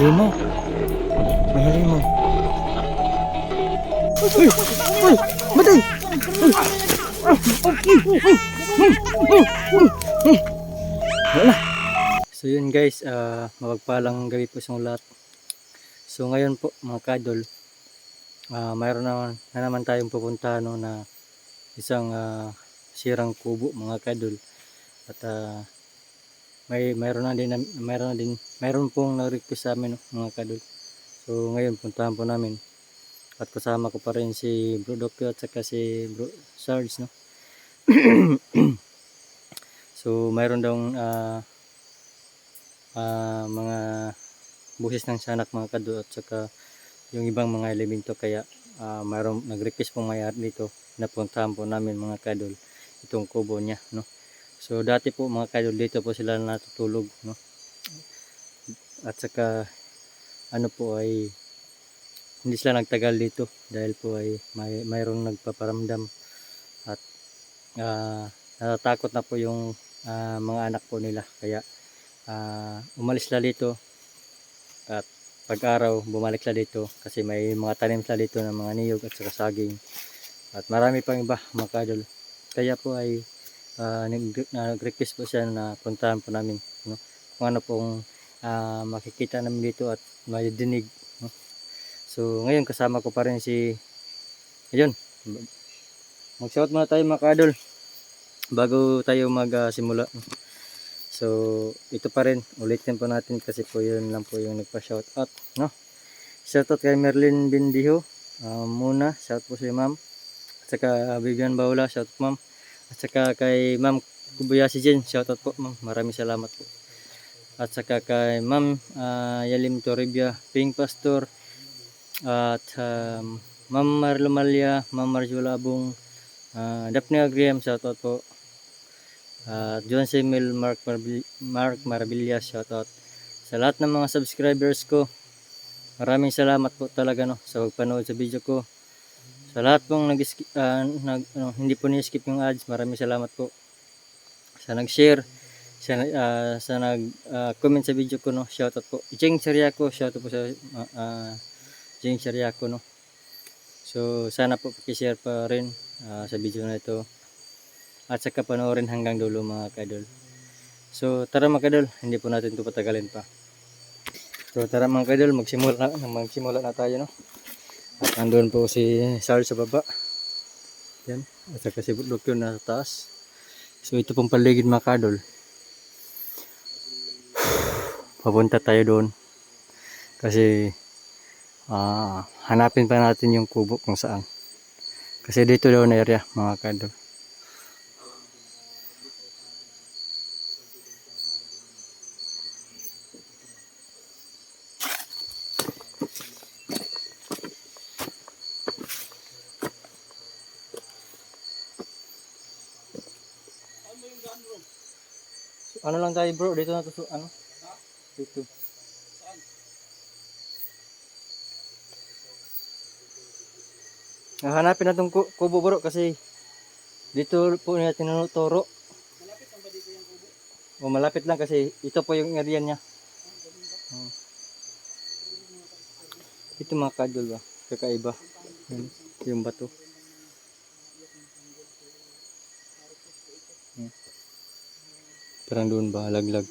May halimaw. Uy! Uy! Matay! Uy! So yun guys, ah mapagpalang gabi po sa lahat. So ngayon po mga kadol, ah mayroon na, na naman tayong pupuntahan no, na isang ah, sirang kubo mga kadol. At ah, may mayroon na din mayroon na din mayroon pong nag-request sa amin mga kadol. So ngayon puntahan po namin. At kasama ko pa rin si Bro Dokyo at saka si Bro Sarge no. so mayroon daw ah ah, mga busis ng sanak mga kadol at saka yung ibang mga elemento kaya ah, mayroon nag-request pong mayari dito na puntahan po namin mga kadol itong kubo niya no. So dati po mga kadol dito po sila natutulog no. At saka ano po ay hindi sila nagtagal dito dahil po ay may mayroong nagpaparamdam. At ah, natatakot na po yung ah, mga anak po nila. Kaya ah, umalis sila dito. At pag araw bumalik sila dito kasi may mga tanim sila dito ng mga niyog at saka saging. At marami pang iba mga kadol kaya po ay nag- nag-request po siya na puntahan po namin no? kung ano pong ah, makikita namin dito at madidinig no? so ngayon kasama ko pa rin si ayun mag-shout muna tayo mga kadol bago tayo magsimula no? so ito pa rin ulitin po natin kasi po yun lang po yung nagpa-shout out no? shout out kay Merlin Bindiho ah, muna shout po si ma'am at saka Vivian Baula shout out ma'am at saka kay Ma'am Kubuyashi Jen, shoutout po ma'am. Maraming salamat po. At saka kay Ma'am ah, Yalim Toribia, Ping Pastor, at um, Ma'am Marlumalia, Ma'am Marjula Abong, uh, Daphne Agriam, shoutout po. At John Simil, Mark, Marbil Mark Marabilia, shoutout. Sa lahat ng mga subscribers ko, maraming salamat po talaga no, sa pagpanood sa video ko. Sa lahat pong nag, ah, nag ano, hindi po ni-skip yung ads, maraming salamat po. Sa nag-share, sa, ah, sa nag-comment sa video ko, no, shoutout po. Jeng Sariaco, shoutout po sa uh, Jeng Sariaco, no. So, sana po pakishare pa rin ah, sa video na ito. At saka panoorin hanggang dulo mga kadol. So, tara mga kadol, hindi po natin ito patagalin pa. So, tara mga kadol, magsimula na, magsimula na tayo, no. Andun po si Sar sa baba. Yan. At saka si Butlok yun nasa taas. So ito pong paligid mga kadol. Papunta tayo doon. Kasi ah, hanapin pa natin yung kubo kung saan. Kasi dito daw na area mga kadol. Ano lang tayo bro, dito na to su- ano? Dito. Hahanapin natin ku kubo bro kasi dito po niya tinuturo. Malapit lang ba dito yung kubo? O malapit lang kasi ito po yung area niya. Hmm. Ito mga kadol ba? Kakaiba. Yan, yung bato. Parang doon ba? Laglag.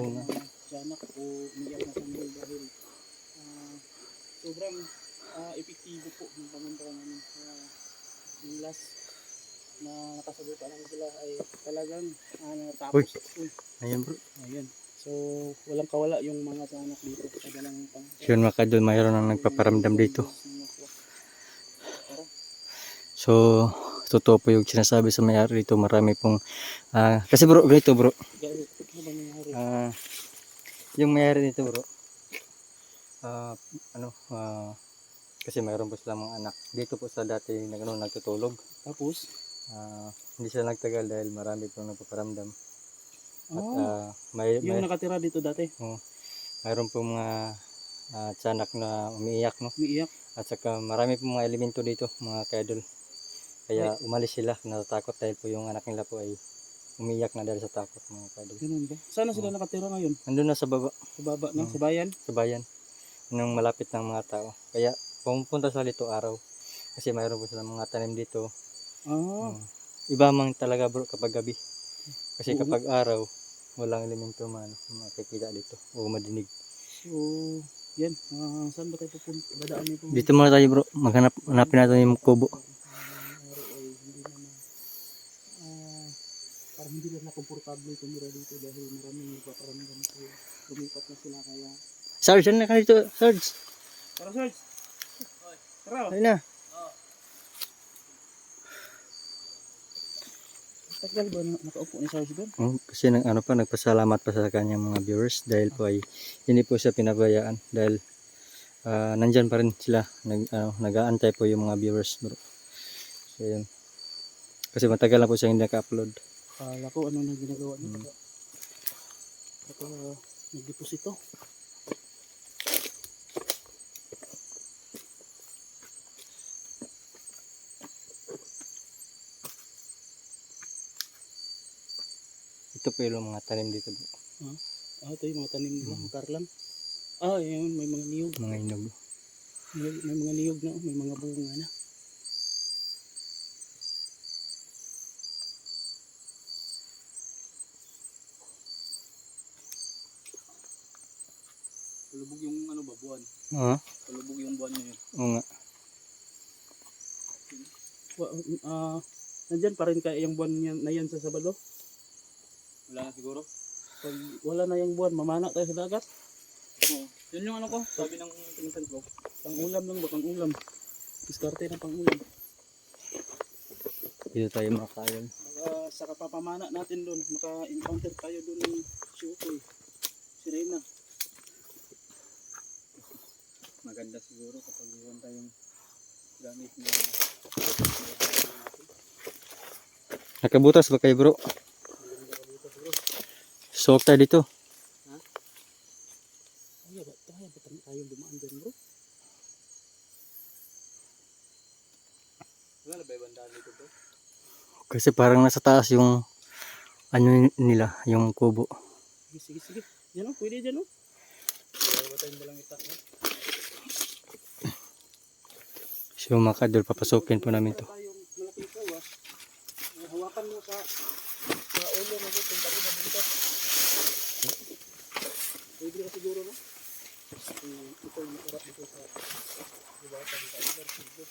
Oo nga. Tiyanak o umiyak na sanggol dahil ah, sobrang ah, epektibo po yung pangontra namin. Uh, yung last na nakasabutan namin sila ay talagang uh, natapos. Uy. Ayan bro. Ayan. So, walang kawala yung mga tiyanak dito sa dalang pang Yun mga kadol, mayroon nang nagpaparamdam dito. So, totoo po yung sinasabi sa mayari dito. Marami pong, ah, kasi bro, ganito bro. Ah, yung mayari nito bro. Ah, ano, ah, kasi mayroon po silang mga anak. Dito po sa dati nag, ano, nagtutulog. Tapos, Ah, hindi sila nagtagal dahil marami pong nagpaparamdam. At oh, ah, may, may, yung nakatira dito dati, mayroon po mga ah, tiyanak na umiiyak no. umiiyak. At saka marami po mga elemento dito, mga kaidol. Kaya umalis sila, natatakot dahil po yung anak nila po ay umiyak na dahil sa takot mga kaidol. Ganun ba? Sana sila nakatira ngayon? Nandun na sa baba, Sa baba ng Mm. sa bayan? sa bayan, nung malapit ng mga tao. Kaya pumunta sa lito araw. Kasi mayroon po silang mga tanim dito. Ah, Mm. Iba mang talaga bro kapag gabi. Kasi Oo. kapag araw, walang elemento man makikita dito o madinig. so, yan. Ah, saan ba tayo pupunta? Dadaan nito? Dito muna tayo bro, maghanap hanapin natin yung kubo. ah, parang hindi na komportable tumira dito dahil maraming nagpaparamdam so lumipat na sila kaya Sarge, na ka dito? Sarge, Tara Sarge! Tara! ayun na. Tagal ba na, nakaupo ni Sarge doon? Oh, kasi nang ano pa nagpasalamat pa sa kanyang mga viewers dahil po ay hindi po siya pinabayaan dahil ah, nandyan pa rin sila nag ano, nag-aantay po yung mga viewers bro. So yun. Kasi matagal na po siya hindi naka-upload. Kala ko ano na ginagawa niya. Mm. Baka nagdeposito. Ito po yung mga tanim dito bro. Ah, ito yung mga tanim nila, Mm. karlang. Ah, yun, may mga niyog. Mga inog. May, may mga niyog na, oh, may mga bunga na. Palubog yung ano ba, buwan? Oo. Palubog yung buwan niya yun. Oo nga. Wa, ah, nandyan pa rin kaya yung buwan na yan sa Sabado? Siguro. Pag wala na yung buwan, mamana tayo sa dagat. Oo. Yun yung ano ko, sabi ng pinsan ko. Pang ulam lang ba, pang ulam. Diskarte ng pang ulam. Dito tayo makakayon. Baka sa kapapamana natin doon, maka-encounter tayo doon ng Shukoy, Sirena. Maganda siguro kapag iwan tayong gamit na Nakabutas ba kayo bro? Suwag tayo dito. Ay, ba tayo, ba tayo dumaan doon bro? Wala ba ibang daan dito bro? Kasi parang nasa taas yung ano nila, yung kubo. Sige, sige, sige. Yan o, pwede dyan o. Wala ba tayong dalang itak no? So mga kadol, papasukin po namin to. Hawakan mo sa sa ulo mo dito, pati sa buntot. Pwede ka siguro no? Hmm, Ito yung harap dito sa iwasan sa ulo. Sige.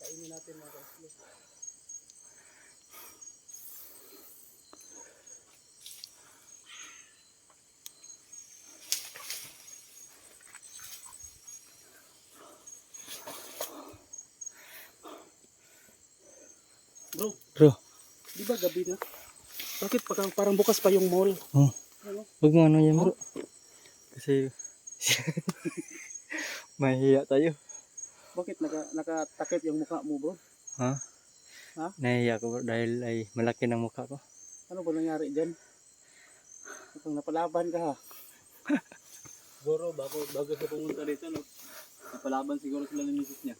Kainin natin mga kaislo. Bro, Bro, di ba gabi na? Bakit parang, parang bukas pa yung mall? oh, Ano? huwag mo ano yan bro. Kasi mahihiya tayo. Bakit naka, nakatakip yung mukha mo bro? Ha? Ha? Nahihiya ko bro dahil ay malaki ng mukha ko. Ano ba nangyari dyan? Mukhang napalaban ka ha. Siguro bago, bago siya pumunta dito no? Napalaban siguro sila ng misis niya.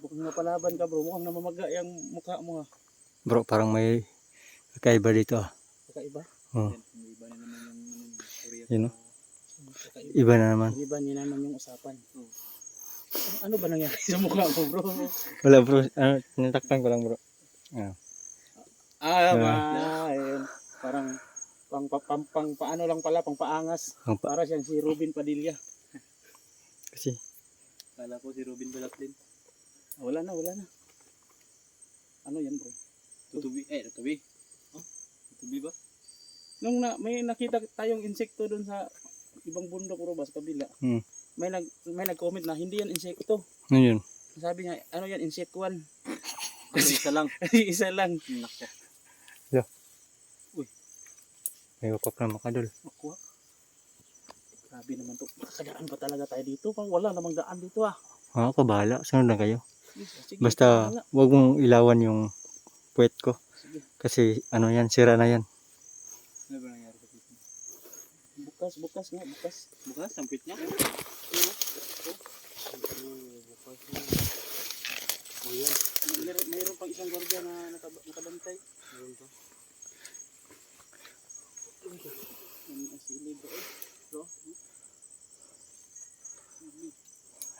Mukhang napalaban ka bro. Mukhang namamaga yung mukha mo ha. Bro, parang may kakaiba dito ah. Kakaiba? Oh, Yan, may iba na naman yung ano, Korea. Yun, no? Kakaiba. iba na naman. Iba niya naman yung usapan. Oo. Ano ba nangyari sa mukha mo bro? Wala bro, ano, nitakpan ko lang bro. Ah. Ah, Ah. ma. Ayun. Parang pang, pang, pang, pang paano lang pala, pang paangas. Ang pa- Para siyang si Ruben Padilla. kasi, Kala ko si Robin Balatlin. Ah, wala na, wala na. Ano yan bro? Tutubi, eh, tutubi. Oh, tutubi ba? Nung na, may nakita tayong insekto doon sa ibang bundok bro ba sa kabila. Hmm. May nag may nag-comment na hindi yan insekto. ano yun? Sabi niya, ano yan insektuan. Kasi isa lang. Kasi isa lang. Nak siya. May wapak na makadol. Ako. ah. Grabe naman to. Makakadaan pa talaga tayo dito. Pang wala namang daan dito ah. Ah, ako bahala. Sunod na kayo. Sige, Basta, wag mong ilawan yung puwet ko. Kasi, ano yan, sira na yan. Ano ba nangyari sa piso? Bukas bukas, nga, bukas. Bukas, sampit niya. Ayun, bukas na. O yan. Mayroon, mayroon pang isang gwardiya na nakab nakabantay. Meron pa. Ang.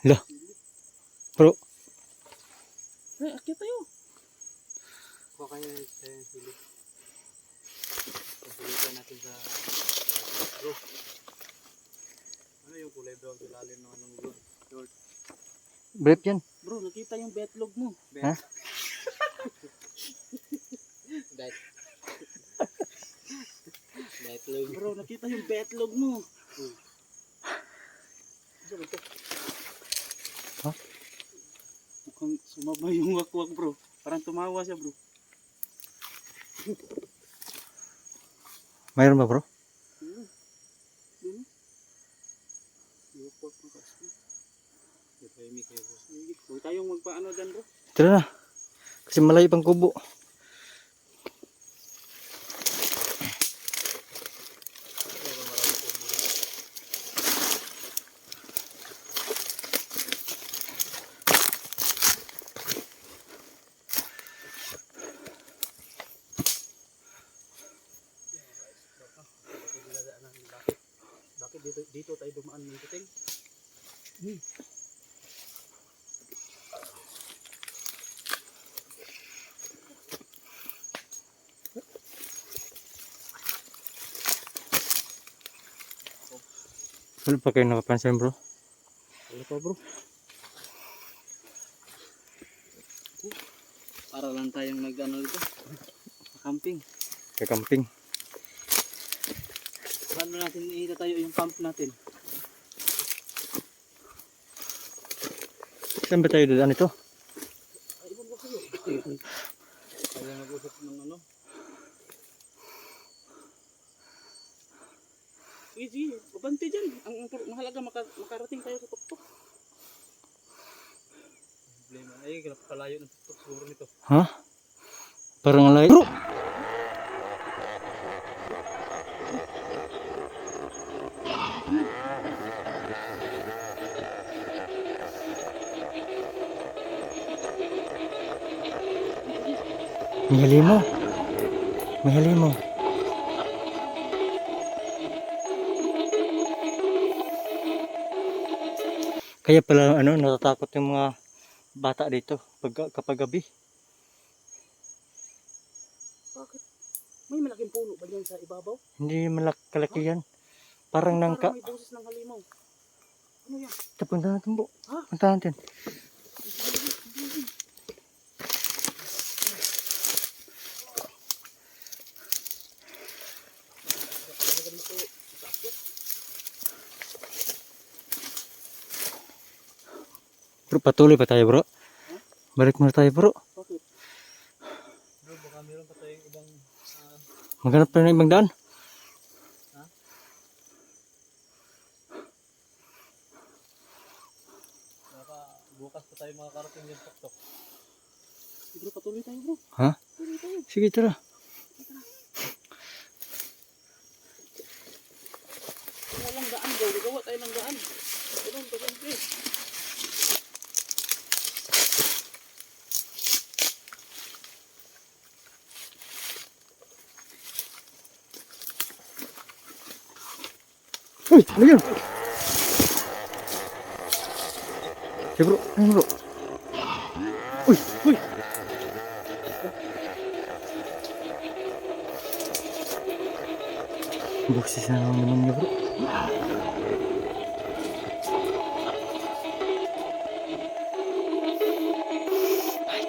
Lah. Bro, Eh, akyat tayo. Kuha kayo sa sili. Pagpilitan natin sa bro. Ano yung kulay brown sa lalim ng anong bro? Short. brief yan. Bro, nakita yung betlog mo. Ha? Bet. Betlog. Bro, nakita yung betlog mo. Diyan ito. Ha? Mukhang sumabay yung wakwak bro. Parang tumawa siya bro. Mayroon ba bro? Huwag tayong magpaano dyan bro. Tara na. Kasi malayo pang kubo. Bakit? Bakit dito, dito tayo dumaan ng kuting? Hmm. Wala pa kayo nakapansin bro. Ano pa bro? Para lang tayong nag ano dito. Camping. Kakamping. Paano natin iita tayo yung pump natin? Saan ba tayo dadaan ito? Ay, iwan ko kayo. Kaya nag-usap ng ano. Sige, sige. Babante dyan. Ang, mahalaga maka, makarating tayo sa tuktok. Problema. Ay, kalayo ng tuktok siguro nito. Ha? Parang layo. Bro! May halimo. May halimo. Kaya pala ano natatakot yung mga bata dito pag kapag gabi. Bakit? May malaking puno ba dyan sa ibabaw? Hindi malak kalaki yan. Parang nangka. Parang may boses ng halimaw. Ano yan? Ito, punta natin po. Ha? Punta natin. Patuloy pa tayo bro. Balik muna tayo bro. Bakit? Bro, baka meron pa tayong ibang Maghanap tayo ng ibang daan. baka bukas pa tayo makakarating yung tuktok. Bro, patuloy tayo bro. Ha? Patuloy tayo. Sige, tara. Walang daan bro, gagawa tayo ng daan. Ganun, ganun, please. Ano yun? Sige bro? Uy, uy. Buksis na naman niya bro.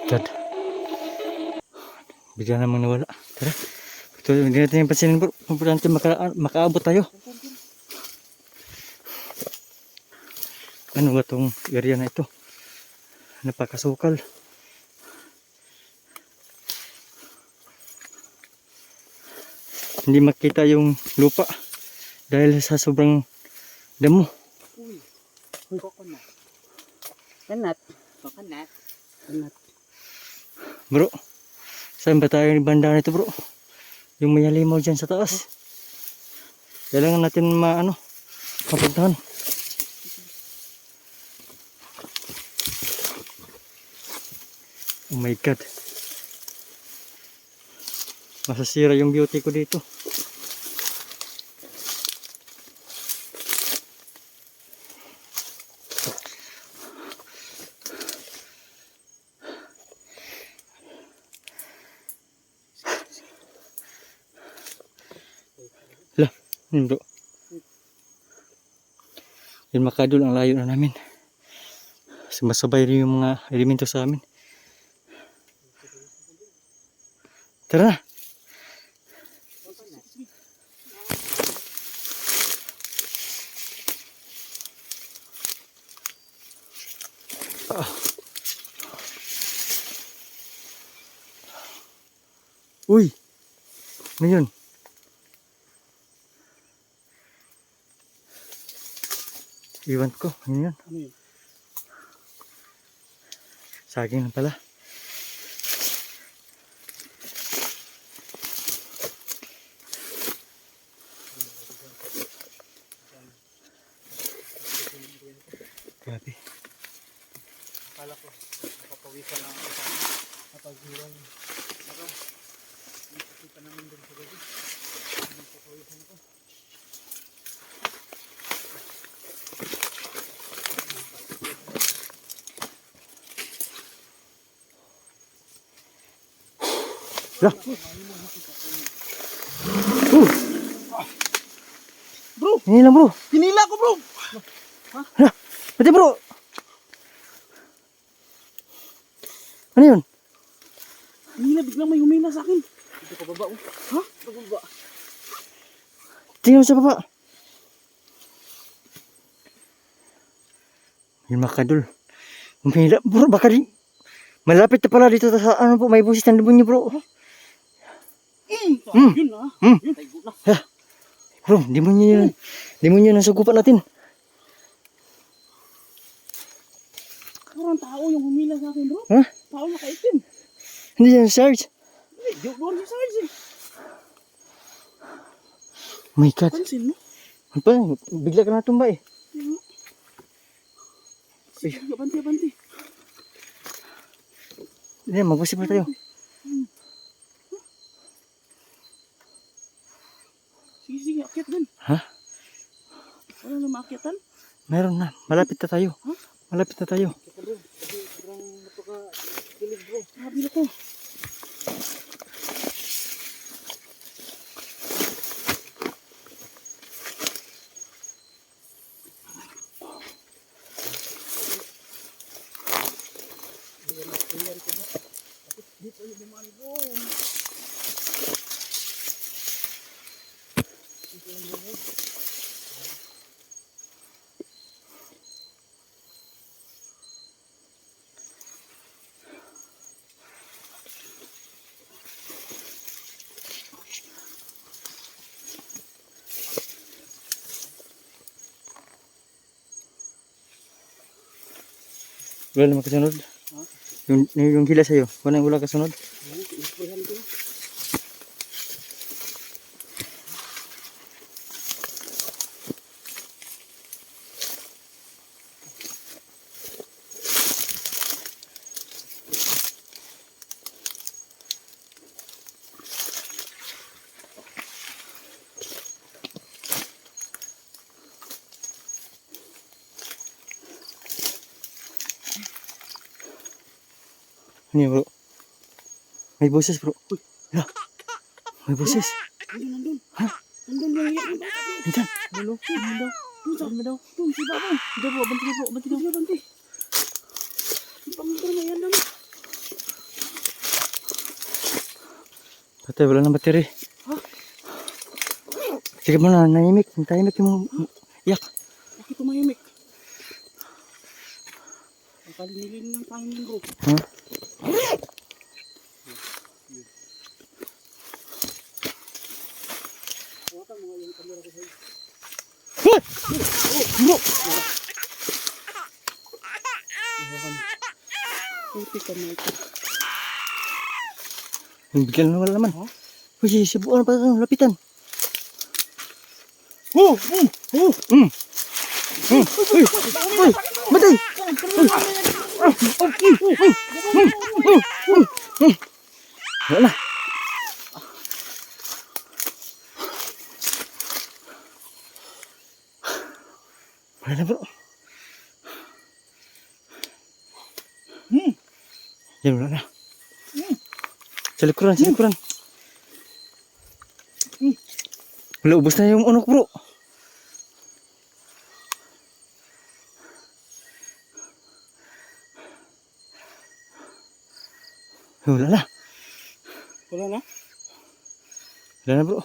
God. Bigla namang nawala. Tara. Ito, hindi natin yung pansinin bro. Importante maka, makaabot tayo. Ano ba tong area na ito? Napakasukal. Hindi makita yung lupa dahil sa sobrang damo. Uy. Coconut. Kanat. Coconut. Kanat. Bro, saan ba tayo ni banda nito bro? Yung may halimaw dyan sa taas. Kailangan natin ma ano, mapuntahan. Oh my God. Masasira yung beauty ko dito. Lah, bro. Yun makadul ang layo na namin. Sumasabay rin yung mga elemento sa amin. Tara. Ah. Uy! Ano yun? Iwan ko. Ano? Ano yun? Saging lang pala. Grabe. Akala ko, napapawisan lang ako hirang Pero, nakikita namin din sa gabi. Napapawisan ako. Lah. Bro! Ini lang bro. Hinila ko bro! Pati bro. Ano yun? Hinila, biglang may humina sa akin. Dito ka baba oh. Ha? Pababa. Tingnan mo sa baba. Yung makadul. Umihila. Bro, baka di... Malapit na pala dito sa ano po, may busis ng demonyo bro. Mm, Mm. Yun ah. Mm. Yun, taygo na. Bro, demonyo yun. Demonyo ng sagupan natin. Parang tao yung humila sa akin bro. Ha? Tao nakaitim. Hindi yan, Sarge. Hindi, joke doon si Sarge eh. Oh my God. Pansin mo? Ano pa? Bigla ka na tumba eh. Sige, banti, banti. Hindi, magbusi pa tayo. Sige, sige, akyat din. Ha? Wala na maakyatan? Meron na. Malapit na tayo. Ha? Malapit na tayo. Kaya bro, kasi sobrang napaka-dilig bro. Grabe na ko. Wala naman kasunod. Ha? Yung, yung, yung hila sa'yo. Wala wala kasunod. Ayan, inisprayan ko na. Ano yun bro? May boses bro. Uy. Hala. May boses. Nandun. Ha? Nandun yung iyak ng bata bro. Nandiyan. Ano? Ano daw? Doon sa daw? Doon si Baba. Hindi bro, banti bro, banti daw. Banti. Ang panguntar na yan lang. Patay, wala nang battery. Ha? Sige mo na, nahimik. Tahimik yung iyak. Bakit tumahimik? Ang kalinilin ng pangin bro. Ha mo yung kamera ko sa'yo. Bro! Iwakan. Puti ka na ito. Yung bigla na wala naman. Ha? Uy, sibuan pa ito. Lapitan. Oh! Mm! Oh! Mm. Mm. Uy! Uy! Matay! Wala. Wala na bro. Yan wala na. Sa likuran, sa likuran. Wala, ubos na yung unok bro. Wala na. Wala na? Wala na bro.